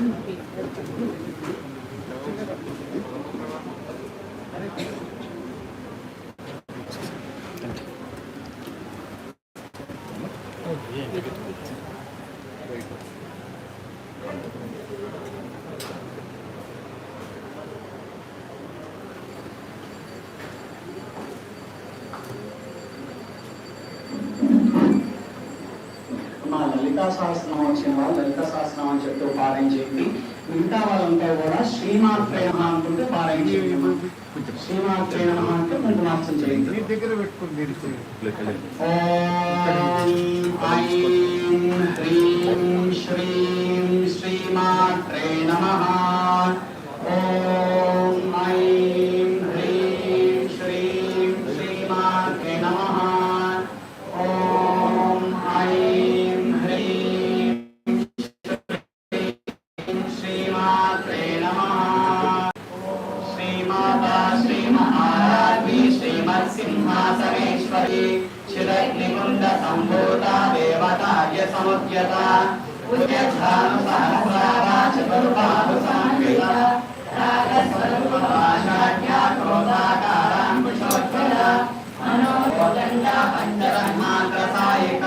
మా లలితా సహస్రనామం వచ్చిన వాళ్ళు లలిత అని చెప్తూ పారాయణ మిగతా వాళ్ళంతా కూడా శ్రీమాత్రే నమః అనుకుంటూ పారాయణ చేయండి శ్రీమాత్రే నమః అంటే కుంకుమార్చన చేయండి. మీ దగ్గర పెట్టుకుని మీరు చేయండి. ఓం ఐం హ్రీం మనోదండ పంచరన్మాంత్రసాయిక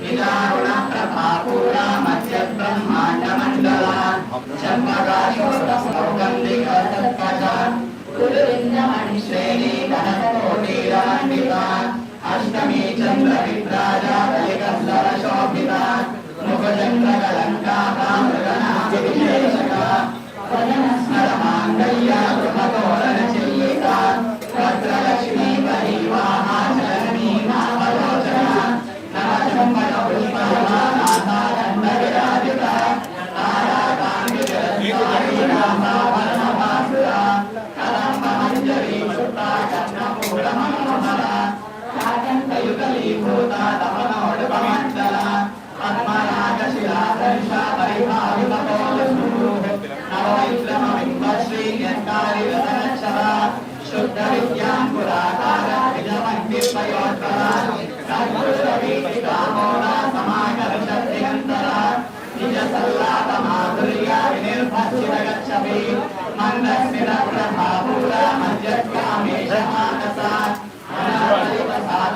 నిజారుణ మధ్య బ్రహ్మాండ మండల చంపకాశోర సౌగంధిక సత్కజ అష్టమి చంద్ర విభ్రాజ ముఖచంద్ర మాంగళ్య కాకంతయుగలీభూత తపనోడుపమండల పద్మరాగ శిలాదర్శ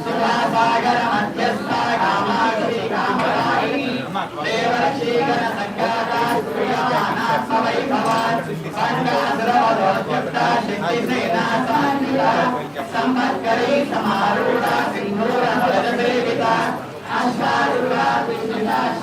సుధాసాగర మధ్యస్థ కామాక్షి కామరాయిని దేవరక్షీకర సంఘాత సూర్యమానాత్మ వైభవ సంగాసురవదోద్యుక్త శక్తి సేనా సాన్విత సంపత్కరీ సమారూఢ సింధూర అశ్వారూఢ విష్ణుదాశ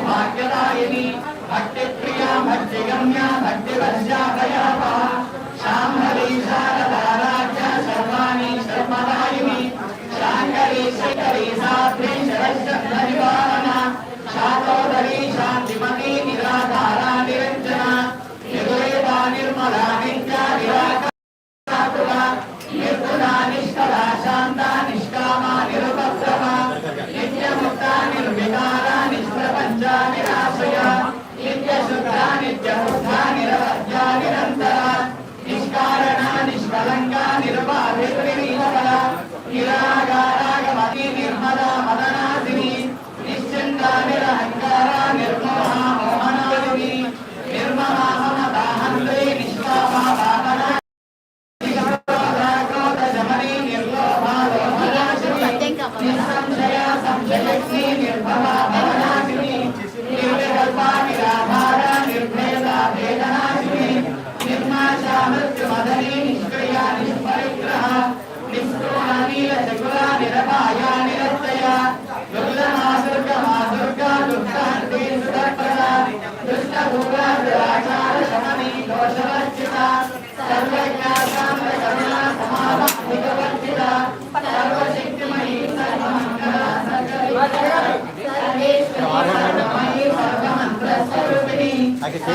మహాభైరవ పూజిత మహేశ్వర మహాకల్ప మహాగణప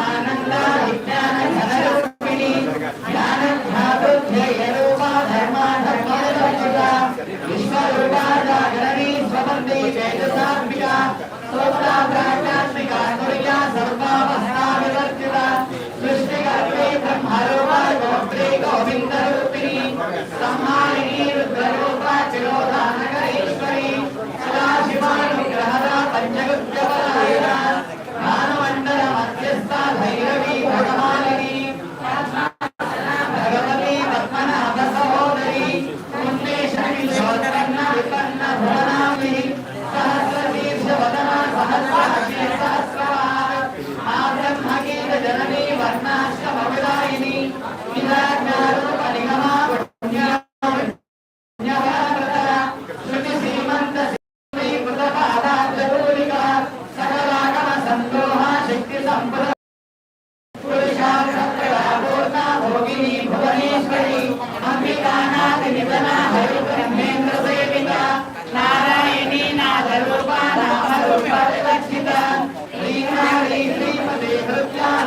देवतात्मिका स्वप्नाकाशात्मिका कविता सर्वावस्थाविवर्तिता सृष्टिकर्ते ब्रह्मरूपा गोप्रे गोविन्दरूपिणी सम्मानिनी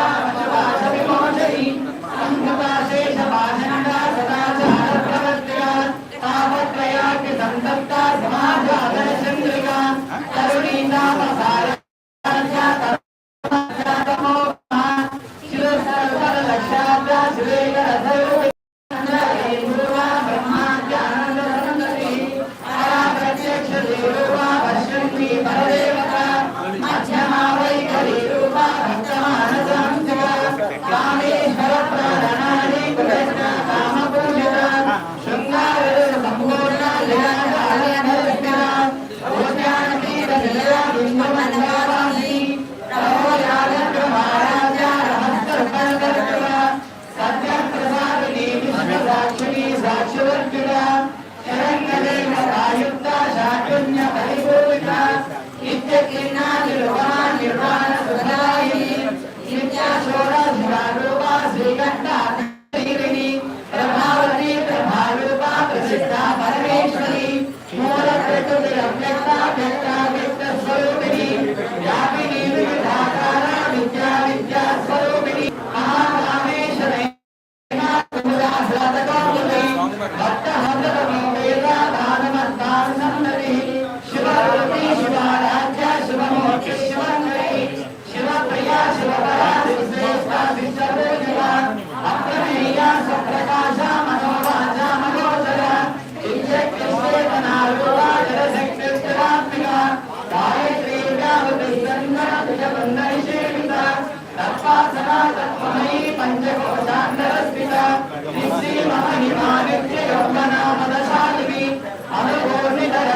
Amém. 감사합니다.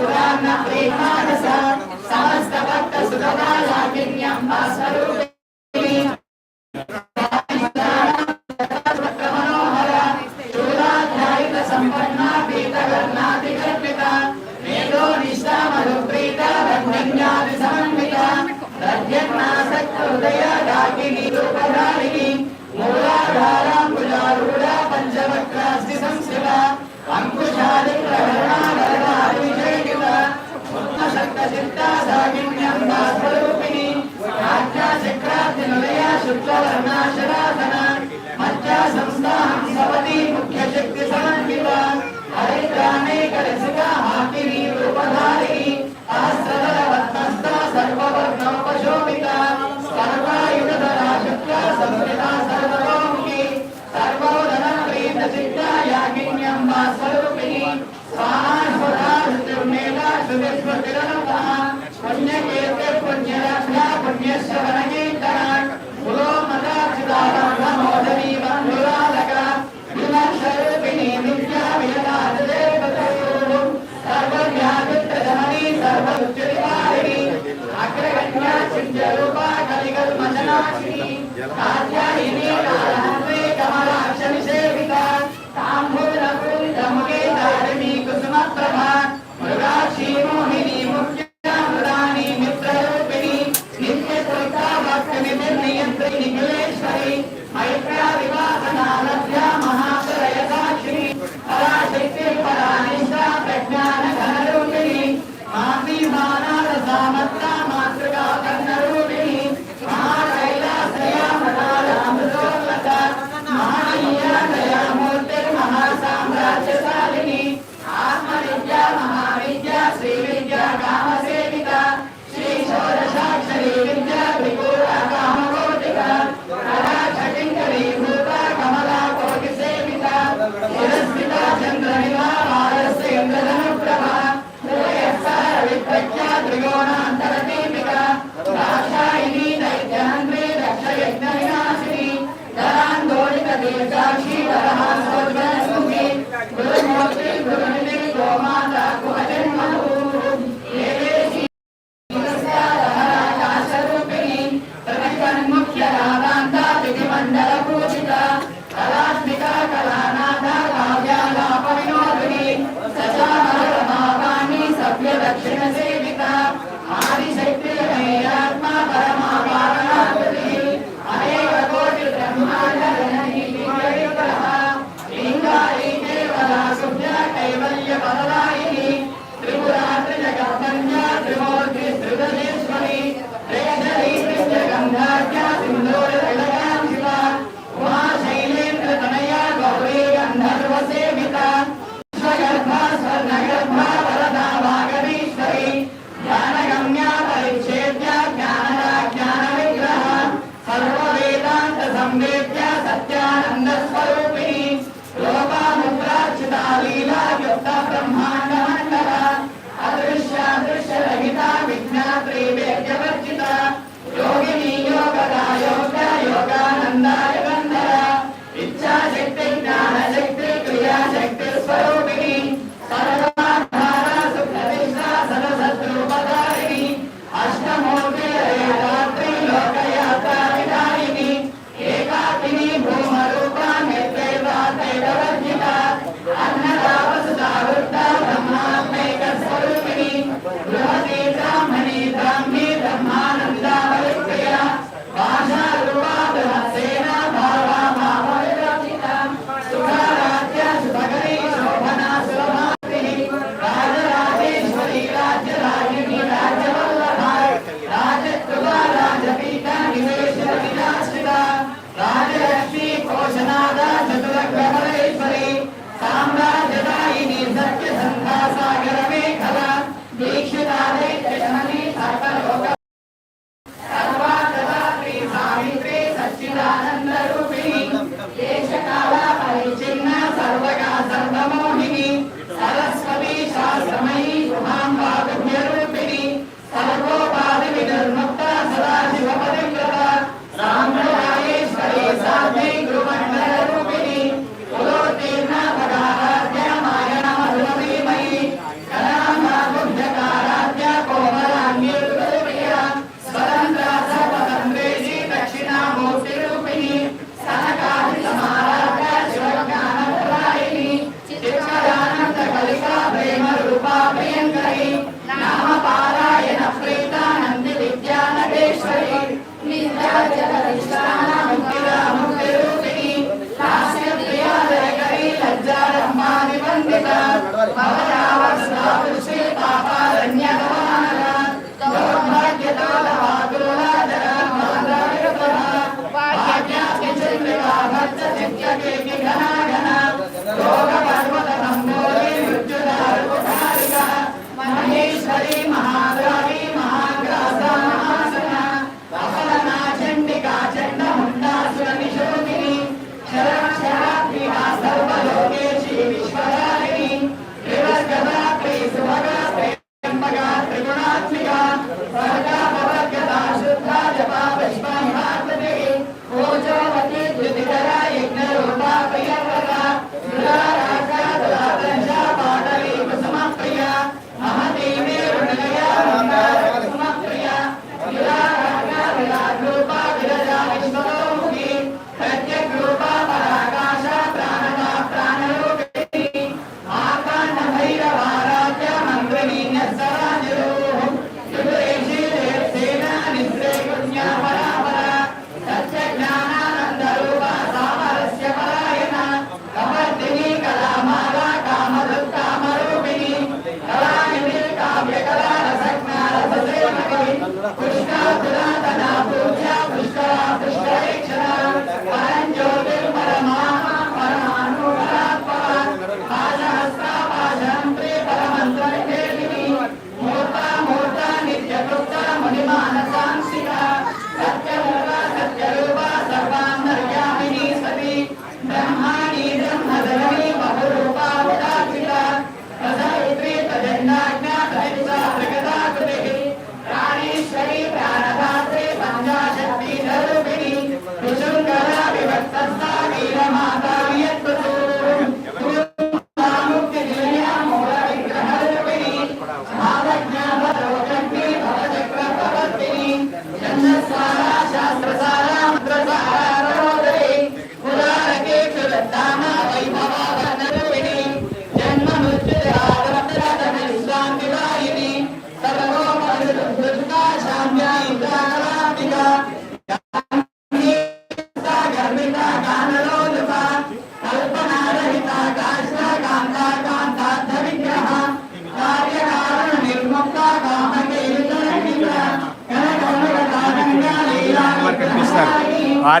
गुरान्न प्रेमानसा समस्तभक्तसुखदा लागिन्यम्बा स्वरूपे అందరూ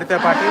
వారితో పాటు